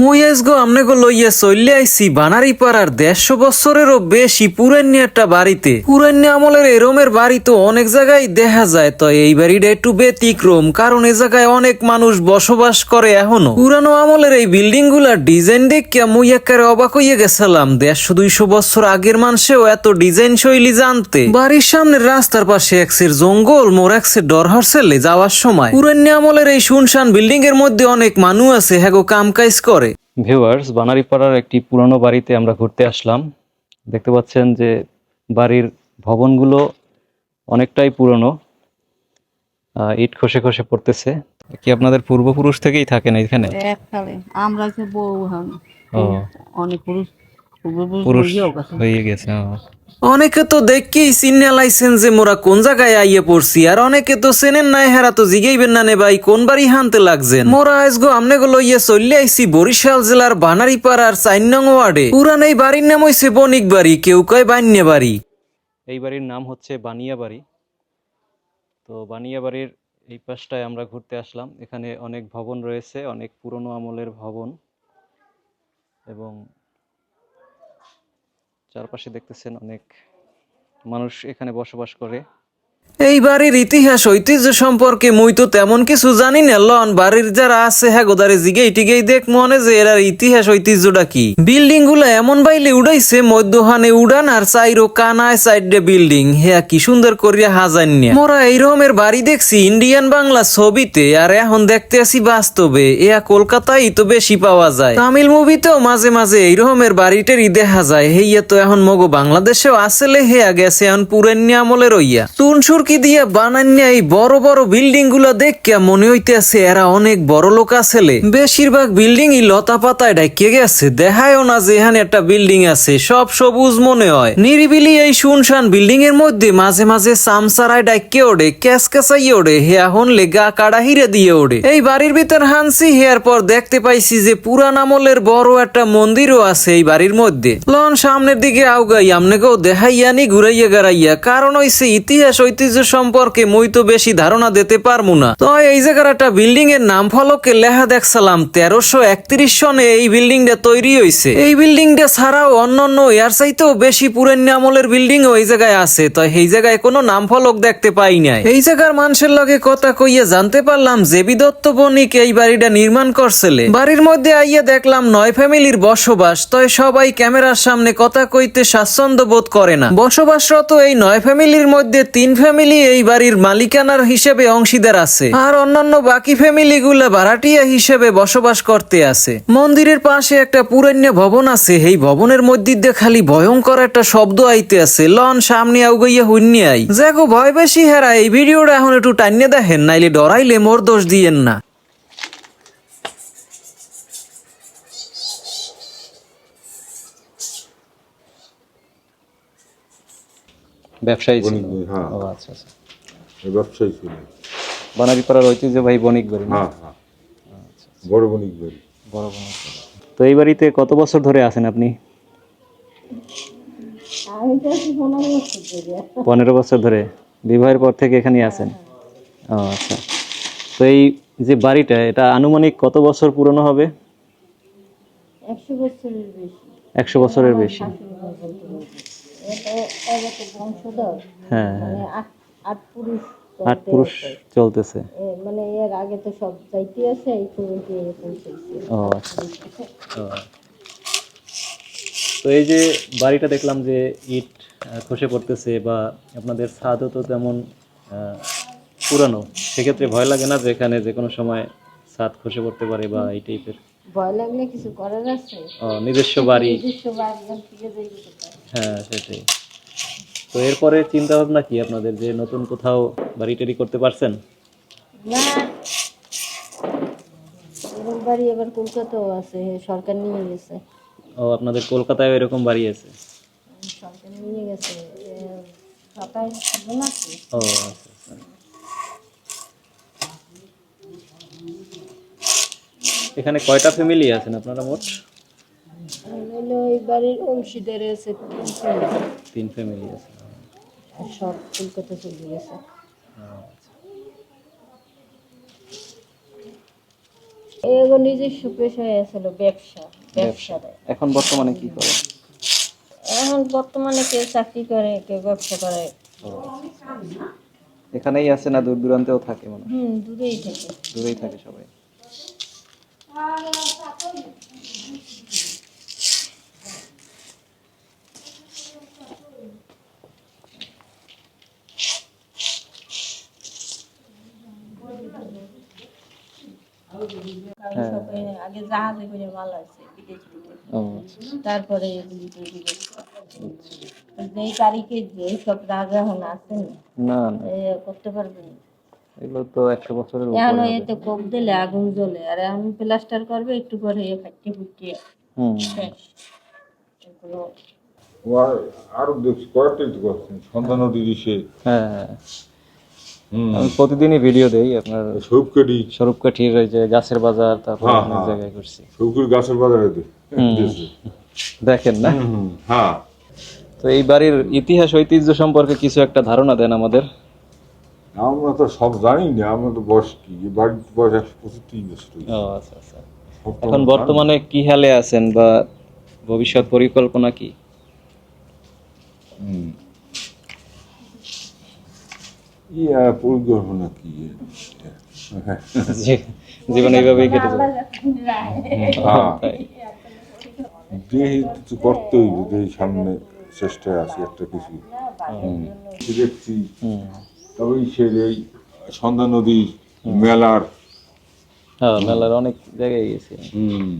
মুইয়াজ গো আমনে গো লইয়া চললে আইসি বানারি পাড়ার দেড়শো বছরেরও বেশি পুরান্য একটা বাড়িতে। পুরান্য আমলের এরমের বাড়ি তো অনেক জায়গায় দেখা যায়, তো এই বাড়িটা একটু ব্যতিক্রম, কারণ এ জায়গায় অনেক মানুষ বসবাস করে এখনও। পুরানো আমলের এই বিল্ডিংগুলার ডিজাইন দেখে মুই একেবারে অবাক হইয়া গেছিলাম, দেড়শো দুইশো বছর আগের মানুষেও এত ডিজাইন শৈলী জানতে। বাড়ির সামনের রাস্তার পাশে একসের জঙ্গল, মোর একসের ডর হরসেলে যাওয়ার সময়। পুরান্য আমলের এই শুনশান বিল্ডিং এর মধ্যে অনেক মানুষ আছে, হ্যাগো কাম কাজ করে। ভিউয়ার্স বানারিপাড়ার একটি পুরনো বাড়িতে আমরা ঘুরতে আসলাম। দেখতে পাচ্ছেন যে বাড়ির ভবনগুলো অনেকটাই পুরনো। ইট খসে খসে পড়তেছে। কি আপনাদের পূর্বপুরুষ থেকেই থাকেন এখানে আমরা যে বউ অনেক পুরুষ। পুরুষ হয়ে গেছে অনেকে তো দেখকেই চিনে লাইছেন যে মোরা কোন জায়গায় আইয়ে পড়ছি আর অনেকে তো চেনেন নাই হেরা তো জিগাইবেন না নে ভাই কোন বাড়ি হানতে লাগছেন? মোরা আজগো আমনে গো লইয়া চলে আইছি বরিশাল জেলার বানারীপাড়ার চার নং ওয়ার্ডে। পুরান এই বাড়ির নাম হইছে বণিক বাড়ি কেউ কয় বান্যা বাড়ি। এই বাড়ির নাম হচ্ছে বানিয়া বাড়ি। তো বানিয়া বাড়ির এই পাশটায় আমরা ঘুরতে আসলাম। এখানে অনেক ভবন রয়েছে অনেক পুরনো আমলের ভবন। এবং চারপাশে দেখতেছেন অনেক মানুষ এখানে বসবাস করে। এই বাড়ির ইতিহাস, ঐতিহ্য সম্পর্কে মুই তো তেমন কিছু জানি না। লন, বাড়ির যারা আছে হ্যাঁ গোদারে জিগেই টিগেই দেখ মনে যে এরার ইতিহাস, ঐতিহ্যটা কি। বিল্ডিংগুলা এমন বাইলে উড়াইছে মধ্যহানে উড়ান আর চাইরো কানায় সাইডে বিল্ডিং। হ্যাঁ কি সুন্দর করিয়া হাজান্যা মোরা এই রকমের বাড়ি দেখছি ইন্ডিয়ান বাংলা ছবিতে, আর এখন দেখতে আসি বাস্তবে। এয়া কলকাতায় তো বেশি পাওয়া যায়। তামিল মুভিতেও মাঝে মাঝে এই রকমের বাড়িটারই দেখা যায়। হেইয়া তো এখন মগো বাংলাদেশেও আসলে, হেয়া, গেছে এখন পুরান্য আমলের রইয়া তুন সুরকি দিয়া বানান্যা এই বড় বড় বিল্ডিংগুলা দেখে মনে হইতেছে এরা অনেক বড় লোক আসলে বেশিরভাগ বিল্ডিং ই লতা পাতায় ডাইকে গেছে। দেখায়ও না যে এখানে একটা বিল্ডিং আছে। সব সবুজ মনে হয়। নিরিবিলি এই শুনশান বিল্ডিং এর মধ্যে মাঝে মাঝে সামসারায় ডাইকে ওড়ে ক্যাস ক্যাসাই ওড়ে, হেয়া হনলে গা কাড়া হিরে দিয়ে ওড়ে। এই বাড়ির ভিতর হানসি হেয়ার পর দেখতে পাইছি যে পুরান আমলের বড় একটা মন্দিরও আছে এই বাড়ির মধ্যে। লন সামনের দিকে আউগাই আমনেকেও দেখাইয়ানি ঘুরাইয়া গাড়াইয়া কারণ হইছে ইতিহাস, ঐতিহ্য সম্পর্কে মই তো বেশি ধারণা দিতে পারমু না। তো এই জায়গার একটা বিল্ডিং এর নাম ফলকে লেখা দেখছিলাম তেরোশো একত্রিশ সনে এই বিল্ডিংটা তৈরি হয়েছে এই বিল্ডিংটা ছাড়াও অন্যান্য এর চাইতেও বেশি পুরান্য আমলের বিল্ডিং ওই জায়গায় আছে। তো এই জায়গায় কোনো নাম ফলক দেখতে পাই নাই। এই জায়গার মানুষের লগে কথা কইয়া জানতে পারলাম জেবি দত্ত বণিক এই বাড়িটা নির্মাণ করছিলে। বাড়ির মধ্যে আইয়া দেখলাম নয় ফ্যামিলির বসবাস তয় সবাই ক্যামেরার সামনে কথা কইতে স্বাচ্ছন্দ্য বোধ করে না। বসবাসরত এই নয় ফ্যামিলির মধ্যে তিন ফ্যামিলি এই বাড়ির মালিকানার হিসেবে অংশীদার আছে। আর অন্যান্য বাকি ফ্যামিলি গুলা ভাড়াটিয়া হিসেবে বসবাস করতে আছে। মন্দিরের পাশে একটা পুরান্য ভবন আছে। এই ভবনের মধ্যে দিয়ে খালি ভয়ঙ্কর একটা শব্দ আইতে আছে। লন সামনে আউগাইয়া হুন্নি আই। দেখো ভয় বেশি হেরা, এই ভিডিওটা এখন একটু টানিয়ে দেখেন, নাইলে ডরাইলে মোর দোষ দিয়েন না। ব্যবসায়ী ছিল। হ্যাঁ। ও আচ্ছা আচ্ছা। ব্যবসায়ী ছিল। বানারীপাড়ার ঐতিহ্যবাহী বণিক বাড়ি হ্যাঁ হ্যাঁ। বড় বণিক বাড়ি। বড় বণিক তো এই বাড়িতে কত বছর ধরে আছেন আপনি? পনেরো বছর ধরে। পনেরো বছর ধরে। বিবাহের পর থেকে এখানেই আছেন? ও আচ্ছা। তো এই যে বাড়িটা এটা আনুমানিক কত বছর পুরনো হবে? একশো বছরের বেশি। একশো বছরের বেশি। হ্যাঁ হ্যাঁ মানে আট আট পুরুষ আট পুরুষ চলতেছে। মানে এর আগে তো সব যাইতে আছে এই পর্যন্ত ও আচ্ছা। তো এই যে বাড়িটা দেখলাম যে ইট খসে পড়তেছে বা আপনাদের ছাদও তো তেমন পুরানো। সেক্ষেত্রে ভয় লাগে না যে এখানে যে কোনো সময় ছাদ খসে পড়তে পারে বা এই টাইপের ভয় লাগলে কিছু করার আছে? নিজস্ব বাড়ি। নিজস্ব যাই হ্যাঁ সেটাই। তো এরপরে চিন্তা ভাবনা কি আপনাদের যে নতুন কোথাও বাড়ি টাড়ি করতে পারছেন? না। এরকম বাড়ি এবার কলকাতাও আছে সরকার নিয়ে গেছে। ও আপনাদের কলকাতায় এরকম বাড়ি আছে? সরকার নিয়ে গেছে সাতাইশ ও আচ্ছা আচ্ছা এখানে কয়টা ফ্যামিলি আছেন আপনারা মোট? বাড়ির অংশীদার আছে তিন ফ্যামিলি আছে। সব কলকাতা চলে গেছে। এগো নিজস্ব পেশায় আছিল ব্যবসা এখন বর্তমানে কি করে? এখন বর্তমানে কেউ চাকরি করে কেউ ব্যবসা করে। এখানেই আছে না দূর দূরান্তেও থাকে মানে হুম দূরেই থাকে। দূরেই থাকে সবাই। আগে জাহাজে করে মাল আছে বিদেশ থেকে ও আচ্ছা তারপরে এগুলি তৈরি করছে যেই তারিখে যে সব রাজা এখন আছেন না না এ করতে পারবেন না। এগুলো তো একশো বছরের এখন উপরে হবে। এতে কোপ দিলে আগুন জ্বলে আর এখন প্লাস্টার করবে একটু পরে এ ফাটিয়ে ফুটিয়ে হুম। এগুলো আর- দেখছি কয়েকটাই তো করছেন সন্ধ্যা নদীর ইসে। হ্যাঁ হ্যাঁ। হুম। আমি প্রতিদিনই ভিডিও দেই আপনার সৌকারি স্বরূপকাঠির ওই যে গাছের বাজার তারপর হ্যাঁ, অনেক হ্যাঁ। জায়গায় করছি। সৌকুর গাছের বাজারে দেখেন না? হ্যাঁ। তো এই বাড়ির ইতিহাস ঐতিহ্য সম্পর্কে কিছু একটা ধারণা দেন আমাদের। আমরা তো সব জানি না আমরা তো বয়স কি বাড়ির বয়স একশো পঁচাত্তর বছর ও আচ্ছা আচ্ছা এখন বর্তমানে কি হালে আছেন বা ভবিষ্যৎ পরিকল্পনা কি। হুম। পরিকল্পনা কি হ্যাঁ জী- জীবন এইভাবেই কেটে যাবে হ্যাঁ তাই। দেহি কিছু করতে হইবে দেহি সামনে চেষ্টায় আছে একটা কিছু হুম। দেখছি হুম। তবে সে এই সন্ধ্যা নদীর মেলার হ্যাঁ মেলার অনেক জায়গায় গেছি। হুম।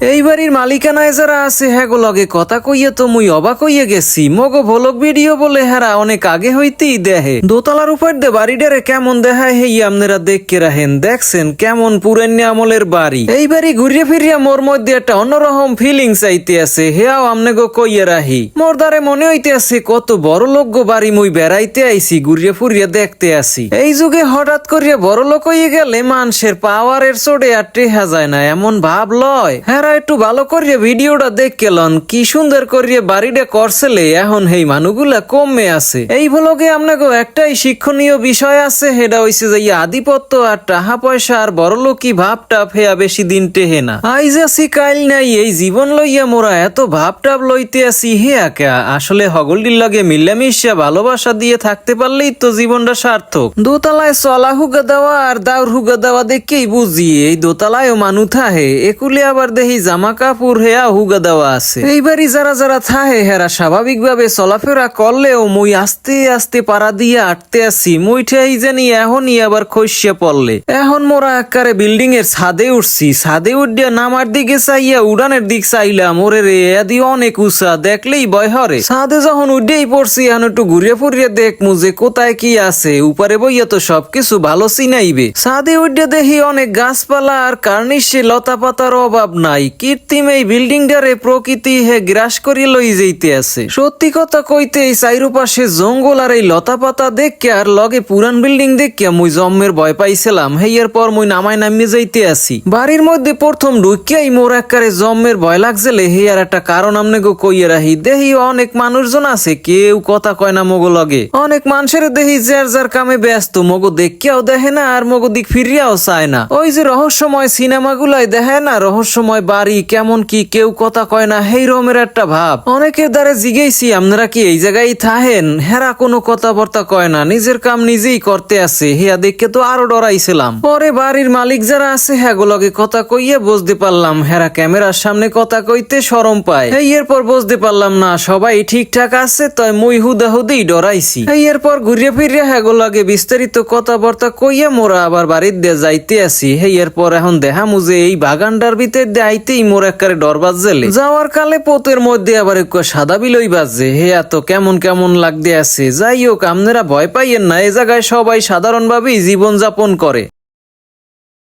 এই বাড়ির মালিকানায় যারা আছে হ্যাগো লগে কথা কইয়া তো মুই অবাক হইয়া গেছি। মগো ভলক ভিডিও বলে হেরা অনেক আগে হইতেই দেহে দোতলার উপর দে বাড়িটারে কেমন দেখায় হেই আপনারা দেখকে রাহেন দেখছেন কেমন পুরান্য আমলের বাড়ি। এই বাড়ি ঘুরিয়ে ফিরিয়া মোর মধ্যে একটা অন্যরকম ফিলিংস আইতে আছে, হেয়াও আমনে গো কইয়া রাহি মোর দ্বারে মনে হইতে আছে, কত বড় লোক গো বাড়ি মুই বেড়াইতে আইছি, ঘুরিয়ে ফুরিয়ে দেখতে আসি এই যুগে হঠাৎ করিয়া বড় লোক হইয়া গেলে মানুষের পাওয়ারের চোটে আর টেহা যায় না, এমন ভাব লয়। হ্যাঁ একটু ভালো করিয়া ভিডিওটা দেখকেলন কি সুন্দর করিয়া বাড়িটা করছেলে, এখন হেই মানুগুলা কমে আছে। এই ভ্লগে আপনাকে একটাই শিক্ষণীয় বিষয় আছে হেডা হইছে যে আধিপত্য আর টাহা পয়সা আর বড় লোকই ভাবটা ফেয়া বেশি দিন টেহে না। আইজ আছি কাইল নাই, এই জীবন লইয়া মোরা এত ভাবটাব লইতে আছি হে আকা আসলে হগলডির লগে মিল্লামিশা ভালোবাসা দিয়ে থাকতে পারলেই তো জীবনটা সার্থক। দোতলায় চলা হুগা দেওয়া আর দাউর হুগা দেওয়া দেখেই বুঝি, এই দোতলায়ও মানু থাহে। একুলে আবার দেখি জামা কাপড় হেয়া হুগা দেওয়া আছে। এইবারই যারা যারা থাহে হেরা স্বাভাবিকভাবে চলাফেরা করলেও মুই আস্তে আস্তে পাড়া দিয়ে আটতে আসি। মুইঠাই জানি এখনই আবার খসিয়া পড়লে। এখন মোরা একবারে বিল্ডিং এর ছাদে উঠছি। ছাদে উঠিয়া নামার দিকে চাইয়া উড়ানের দিক চাইলাম। ওরে রে, এদি অনেক উঁচা, দেখলেই ভয় হরে। ছাদে যখন উঠেই পড়ছি, এখন একটু ঘুরিয়ে ফুরিয়ে দেখমু যে কোথায় কি আছে। উপরে বইয়া তো সবকিছু ভালো চিনাইবে। ছাদে উঠে দেখি অনেক গাছপালা আর কার্নিশে লতা পাতার অভাব নাই। কৃত্রিম এই বিল্ডিংটারে প্রকৃতি হে গ্রাস করি লই যাইতে আছে। সত্যি কথা কইতে এই চাইরোপাশে জঙ্গল আর এই লতা পাতা দেখকে আর লগে পুরান বিল্ডিং দেখকে মুই জম্মের ভয় পাইছিলাম। হেয়ার পর মুই নামায় নামিয়ে যাইতে আসি বাড়ির মধ্যে প্রথম ঢুকিয়াই মোর একবারে জম্মের ভয় লাগছিলে হেয়ার একটা কারণ আমনে গো কইয়ে রাহি দেহি অনেক মানুষজন আছে, কেউ কথা কয় না মগো লগে। অনেক মানুষের দেহি যার যার কামে ব্যস্ত, মগো দেখিয়াও দেখে না আর মগো দিক ফিরিয়াও চায় না। ওই যে রহস্যময় সিনেমাগুলাই দেখে না, রহস্যময় বাড়ি, কেমন কি, কেউ কথা কয় না, হেই রকমের একটা ভাব। অনেকের দ্বারা জিগেইছি, আপনারা কি এই জায়গায় থাহেন? হেরা কোনো কথাবার্তা কয় না, নিজের কাম নিজেই করতে আছে। হেয়া দেখে তো আরও ডরাইছিলাম। পরে বাড়ির মালিক যারা আছে, হ্যাগুলগে কথা কইয়া বুঝতে পারলাম, হেরা ক্যামেরার সামনে কথা কইতে সরম পায়। এই এরপর বুঝতে পারলাম না, সবাই ঠিকঠাক আছে, তাই মুই হুদা হুদেই ডরাইছি। এই এরপর ঘুরিয়ে ফিরিয়ে হ্যাগুলগে বিস্তারিত কথাবার্তা কইয়া মোরা আবার বাড়ির দিয়ে যাইতে আসি হেই, এরপর এখন দেখা মুজে এই বাগানটার ভিতর দিয়ে আইতেই মোর এককারে ডর বাজলে যাওয়ার কালে পোতের মধ্যে আবার একটু সাদা বিলই বাজে হে, এত কেমন কেমন লাগতে আছে। যাই হোক, আপনারা ভয় পাইয়েন না। এ জায়গায় সবাই সাধারণভাবেই জীবন যাপন করে।